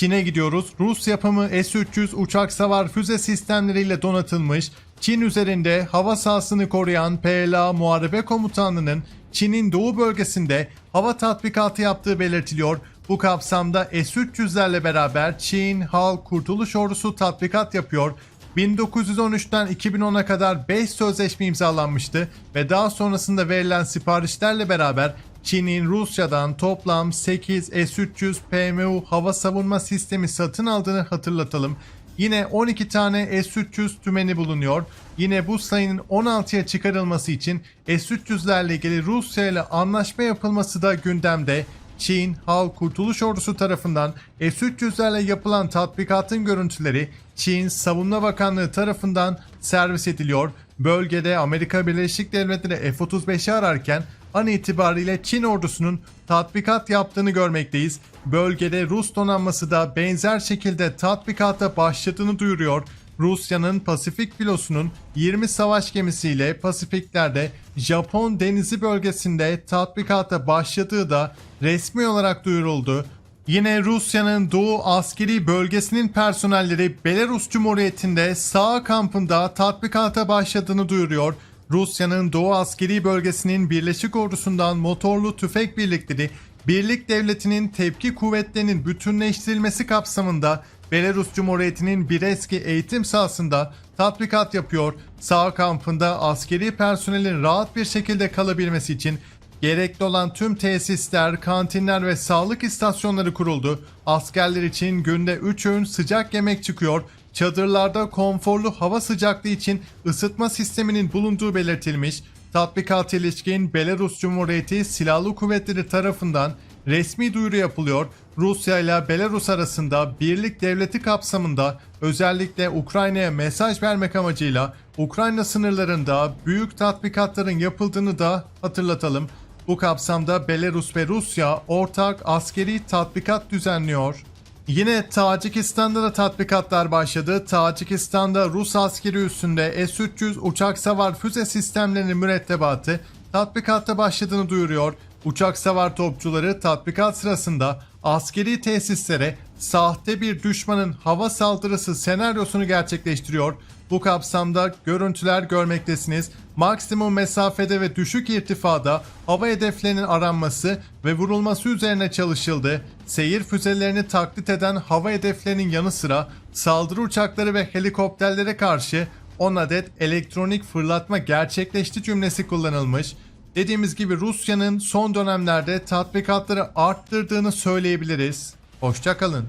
Çin'e gidiyoruz. Rus yapımı S-300 uçak savar füze sistemleriyle donatılmış, Çin üzerinde hava sahasını koruyan PLA Muharebe Komutanlığı'nın Çin'in doğu bölgesinde hava tatbikatı yaptığı belirtiliyor. Bu kapsamda S-300'lerle beraber Çin Halk Kurtuluş Ordusu tatbikat yapıyor. 1913'ten 2010'a kadar 5 sözleşme imzalanmıştı ve daha sonrasında verilen siparişlerle beraber Çin'in Rusya'dan toplam 8 S-300 PMU hava savunma sistemi satın aldığını hatırlatalım. Yine 12 tane S-300 tümeni bulunuyor. Yine bu sayının 16'ya çıkarılması için S-300'lerle ilgili Rusya ile anlaşma yapılması da gündemde. Çin Halk Kurtuluş Ordusu tarafından S-300'lerle yapılan tatbikatın görüntüleri Çin Savunma Bakanlığı tarafından servis ediliyor. Bölgede Amerika Birleşik Devletleri F-35'i ararken an itibariyle Çin ordusunun tatbikat yaptığını görmekteyiz. Bölgede Rus donanması da benzer şekilde tatbikata başladığını duyuruyor. Rusya'nın Pasifik filosunun 20 savaş gemisiyle Pasifiklerde Japon denizi bölgesinde tatbikata başladığı da resmi olarak duyuruldu. Yine Rusya'nın Doğu askeri bölgesinin personelleri Belarus Cumhuriyeti'nde sağ kampında tatbikata başladığını duyuruyor. Rusya'nın Doğu askeri bölgesinin Birleşik Ordusu'ndan motorlu tüfek birlikleri Birlik Devleti'nin tepki kuvvetlerinin bütünleştirilmesi kapsamında Belarus Cumhuriyeti'nin bir eski eğitim sahasında tatbikat yapıyor. Sağ kampında askeri personelin rahat bir şekilde kalabilmesi için Gerekli olan tüm tesisler, kantinler ve sağlık istasyonları kuruldu. Askerler için günde 3 öğün sıcak yemek çıkıyor. Çadırlarda konforlu hava sıcaklığı için ısıtma sisteminin bulunduğu belirtilmiş. Tatbikat ilişkin Belarus Cumhuriyeti Silahlı Kuvvetleri tarafından resmi duyuru yapılıyor. Rusya ile Belarus arasında birlik devleti kapsamında özellikle Ukrayna'ya mesaj vermek amacıyla Ukrayna sınırlarında büyük tatbikatların yapıldığını da hatırlatalım. Bu kapsamda Belarus ve Rusya ortak askeri tatbikat düzenliyor. Yine Tacikistan'da da tatbikatlar başladı. Tacikistan'da Rus askeri üssünde S-300 uçak savar füze sistemlerinin mürettebatı tatbikatta başladığını duyuruyor. Uçak savar topçuları tatbikat sırasında askeri tesislere sahte bir düşmanın hava saldırısı senaryosunu gerçekleştiriyor. Bu kapsamda görüntüler görmektesiniz. Maksimum mesafede ve düşük irtifada hava hedeflerinin aranması ve vurulması üzerine çalışıldı. Seyir füzelerini taklit eden hava hedeflerinin yanı sıra saldırı uçakları ve helikopterlere karşı 10 adet elektronik fırlatma gerçekleşti cümlesi kullanılmış. Dediğimiz gibi Rusya'nın son dönemlerde tatbikatları arttırdığını söyleyebiliriz. Hoşçakalın.